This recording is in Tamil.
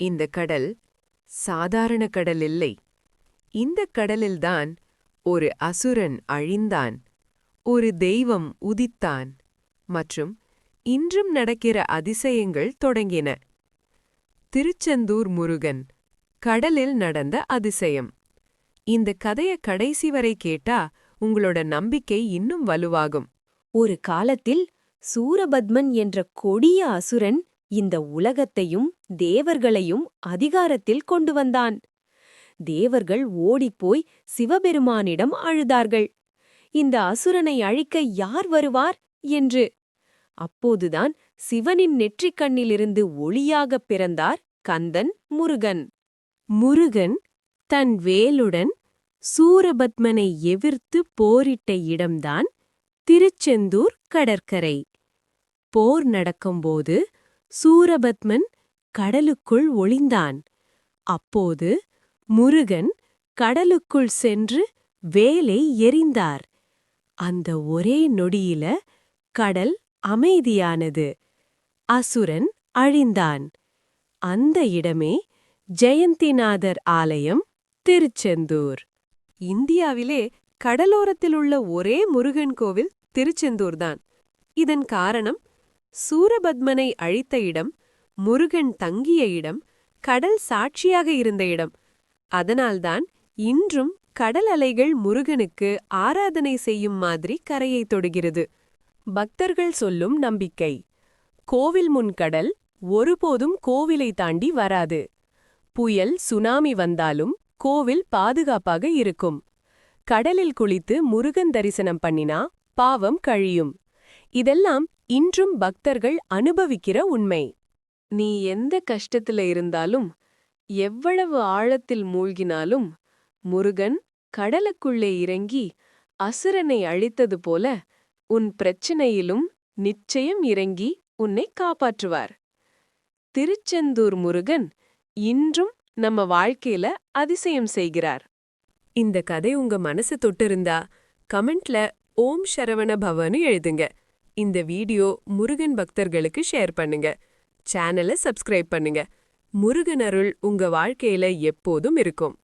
இந்த கடல் சாதாரண கடல் இல்லை. இந்த கடலில்தான் ஒரு அசுரன் அழிந்தான் ஒரு தெய்வம் உதித்தான் மற்றும் இன்றும் நடக்கிற அதிசயங்கள் தொடங்கின. திருச்செந்தூர் முருகன் கடலில் நடந்த அதிசயம். இந்த கதைய கடைசி வரை கேட்டா உங்களோட நம்பிக்கை இன்னும் வலுவாகும். ஒரு காலத்தில் சூரபத்மன் என்ற கொடிய அசுரன் இந்த உலகத்தையும் தேவர்களையும் அதிகாரத்தில் கொண்டு வந்தான். தேவர்கள் ஓடிப்போய் சிவபெருமானிடம் அழுதார்கள். இந்த அசுரனை அழிக்க யார் வருவார்? என்று. அப்போதுதான் சிவனின் நெற்றிக் கண்ணிலிருந்து ஒளியாகப் பிறந்தார் கந்தன் முருகன். முருகன் தன் வேலுடன் சூரபத்மனை எவிர்த்து போரிட்ட இடம்தான் திருச்செந்தூர் கடற்கரை. போர் நடக்கும்போது சூரபத்மன் கடலுக்குள் ஒளிந்தான். அப்போது முருகன் கடலுக்குள் சென்று வேலை எறிந்தார். அந்த ஒரே நொடியில கடல் அமைதியானது. அசுரன் அழிந்தான். அந்த இடமே ஜெயந்திநாதர் ஆலயம் திருச்செந்தூர். இந்தியாவிலே கடலோரத்தில் உள்ள ஒரே முருகன் கோவில் திருச்செந்தூர்தான். இதன் காரணம் சூரபத்மனை அழித்த இடம் முருகன் தங்கிய இடம் கடல் சாட்சியாக இருந்த இடம். அதனால்தான் இன்றும் கடல் அலைகள் முருகனுக்கு ஆராதனை செய்யும் மாதிரி கரையை தொடுகிறது. பக்தர்கள் சொல்லும் நம்பிக்கை. கோவில் முன் கடல் ஒருபோதும் கோவிலை தாண்டி வராது. புயல் சுனாமி வந்தாலும் கோவில் பாதுகாப்பாக இருக்கும். கடலில் குளித்து முருகன் தரிசனம் பண்ணினா பாவம் கழியும். இதெல்லாம் இன்றும் பக்தர்கள் அனுபவிக்கிற உண்மை. நீ எந்த கஷ்டத்துல இருந்தாலும் எவ்வளவு ஆழத்தில் மூழ்கினாலும் முருகன் கடலுக்குள்ளே இறங்கி அசுரனை அழித்தது போல உன் பிரச்சனையிலும் நிச்சயம் இறங்கி உன்னை காப்பாற்றுவார். திருச்செந்தூர் முருகன் இன்றும் நம்ம வாழ்க்கையில அதிசயம் செய்கிறார். இந்த கதை உங்க மனசு தொட்டிருந்தா கமெண்ட்ல ஓம் சரவண பவனு எழுதுங்க. இந்த வீடியோ முருகன் பக்தர்களுக்கு ஷேர் பண்ணுங்க. சேனலை சப்ஸ்கிரைப் பண்ணுங்க. முருகன் அருள் உங்க வாழ்க்கையில எப்போதும் இருக்கும்.